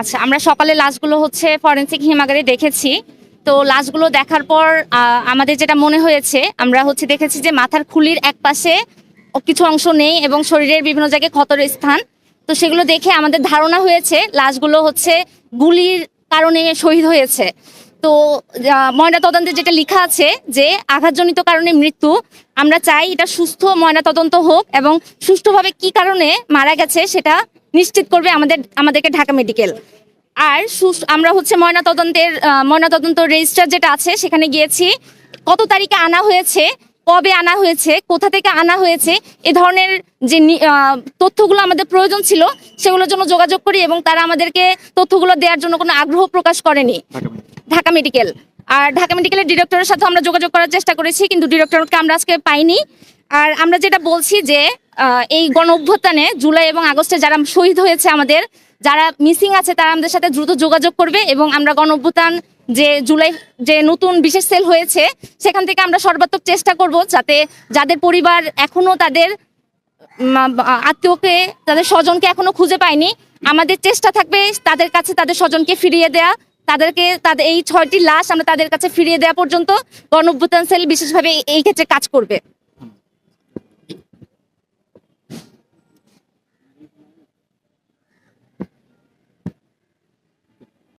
আচ্ছা আমরা সকালে লাশগুলো হচ্ছে ফরেন্সিক হিমাগারে দেখেছি। তো লাশগুলো দেখার পর আমাদের যেটা মনে হয়েছে আমরা হচ্ছে দেখেছি যে মাথার খুলির এক পাশে কিছু অংশ নেই এবং শরীরের বিভিন্ন জায়গায় ক্ষতর স্থান। তো সেগুলো দেখে আমাদের ধারণা হয়েছে লাশগুলো হচ্ছে গুলির কারণে শহীদ হয়েছে। তো আহ, ময়নাতদন্তে যেটা লেখা আছে যে আঘাতজনিত কারণে মৃত্যু আমরা চাই এটা সুস্থ ময়নাতদন্ত হোক এবং সুষ্ঠুভাবে কি কারণে মারা গেছে সেটা নিশ্চিত করবে আমাদের আমাদেরকে ঢাকা মেডিকেল। আর আমরা হচ্ছে ময়নাতদন্তের ময়নাতদন্ত রেজিস্টার যেটা আছে সেখানে গিয়েছি। কত তারিখে আনা হয়েছে কবে আনা হয়েছে কোথা থেকে আনা হয়েছে এ ধরনের যে তথ্যগুলো আমাদের প্রয়োজন ছিল সেগুলোর জন্য যোগাযোগ করি এবং তারা আমাদেরকে তথ্যগুলো দেওয়ার জন্য কোনো আগ্রহ প্রকাশ করেনি। ঢাকা মেডিকেল। আর ঢাকা মেডিকেলের ডিরেক্টরের সাথে আমরা যোগাযোগ করার চেষ্টা করেছি কিন্তু ডিরেক্টরকে আমরা আজকে পাইনি। আর আমরা যেটা বলছি যে এই গণ অভ্যুত্থানে জুলাই এবং আগস্টে যারা শহীদ হয়েছে আমাদের, যারা মিসিং আছে তারা আমাদের সাথে দ্রুত যোগাযোগ করবে এবং আমরা গণ অভ্যুত্থান যে জুলাই, যে নতুন বিশেষ সেল হয়েছে, সেখান থেকে আমরা সর্বাত্মক চেষ্টা করব যাতে যাদের পরিবার এখনও তাদের আত্মীয়কে, তাদের স্বজনকে এখনও খুঁজে পায়নি, আমাদের চেষ্টা থাকবে তাদের কাছে তাদের স্বজনকে ফিরিয়ে দেয়া, তাদেরকে, তাদের এই ছয়টি লাশ আমরা তাদের কাছে ফিরিয়ে দেওয়া পর্যন্ত গণ অভ্যুত্থান সেল বিশেষভাবে এই ক্ষেত্রে কাজ করবে।